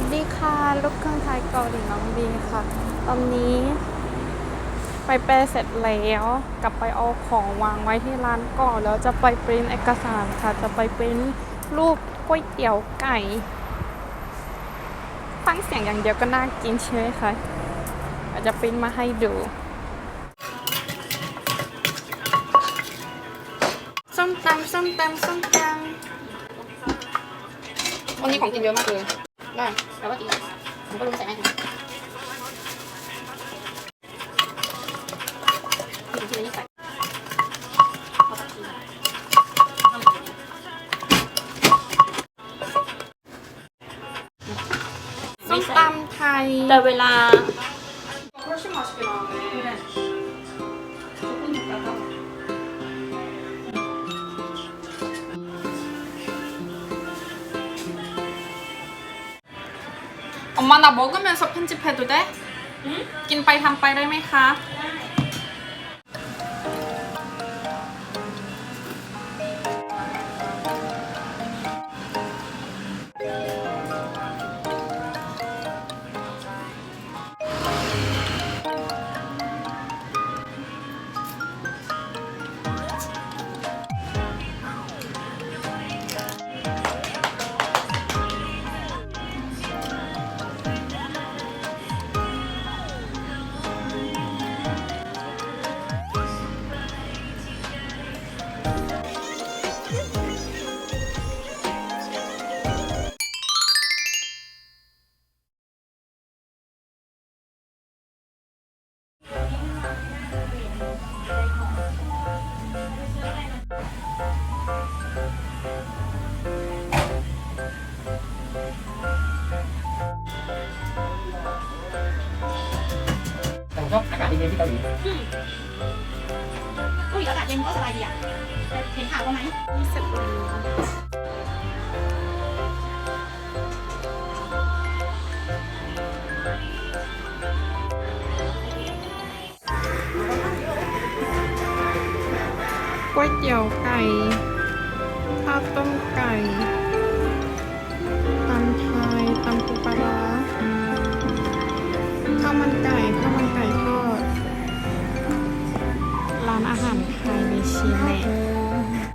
วัสดีค่ะ ลูกเครื่องไทยเกาหลีน้องบีค่ะ ตอนนี้ ไปแปลเสร็จแล้ว กลับไปเอาของวางไว้ที่ร้านก่อน แล้วจะไปปริ้นเอกสารค่ะ จะไปปริ้นรูปก๋วยเตี๋ยวไก่ฟังเสียงอย่างเดียวก็น่ากินใช่ไหมคะอาจจะปริ้นมาให้ดูส้มตำส้มตำส้มตำวันนี้ของกินเยอะมากเลย ได้เราก็กินผมก็รู้ใส่ไหมถึ 엄마 나 먹으면서 편집해도 돼? 응? 낀빨 한빨 할매카 ชอบอากาศเย็นๆที่เกาหลีก็อีกอากาศเย็นก็สบายดีอะแต่เห็นข่าวบ้างไหมนี่เสร็จแล้วก๋วยเตี๋ยวไก่ ข้าวต้มไก่